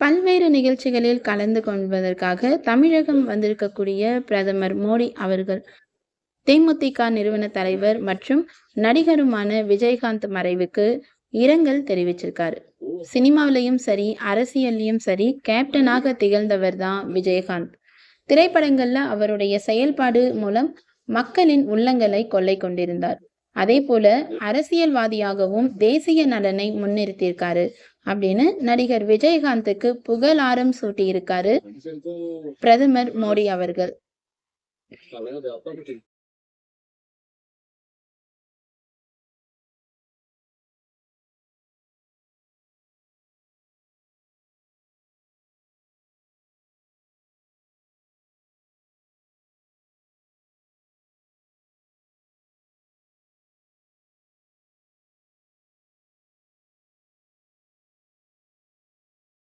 பல்வேறு நிகழ்ச்சிகளில் கலந்து கொள்வதற்காக தமிழகம் வந்திருக்கக்கூடிய பிரதமர் மோடி அவர்கள் தேமுதிக நிறுவன தலைவர் மற்றும் நடிகருமான விஜயகாந்த் மறைவுக்கு இரங்கல் தெரிவிச்சிருக்காரு. சினிமாவிலையும் சரி அரசியல்லையும் சரி கேப்டனாக திகழ்ந்தவர் தான் விஜயகாந்த். திரைப்படங்கள்ல அவருடைய செயல்பாடு மூலம் மக்களின் உள்ளங்களை கொள்ளை கொண்டிருந்தார். அதே போல அரசியல்வாதியாகவும் தேசிய நலனை முன்னிறுத்தியிருக்காரு அப்படின்னு நடிகர் விஜயகாந்துக்கு புகழாரம் சூட்டியிருக்காரு பிரதமர் மோடி அவர்கள்.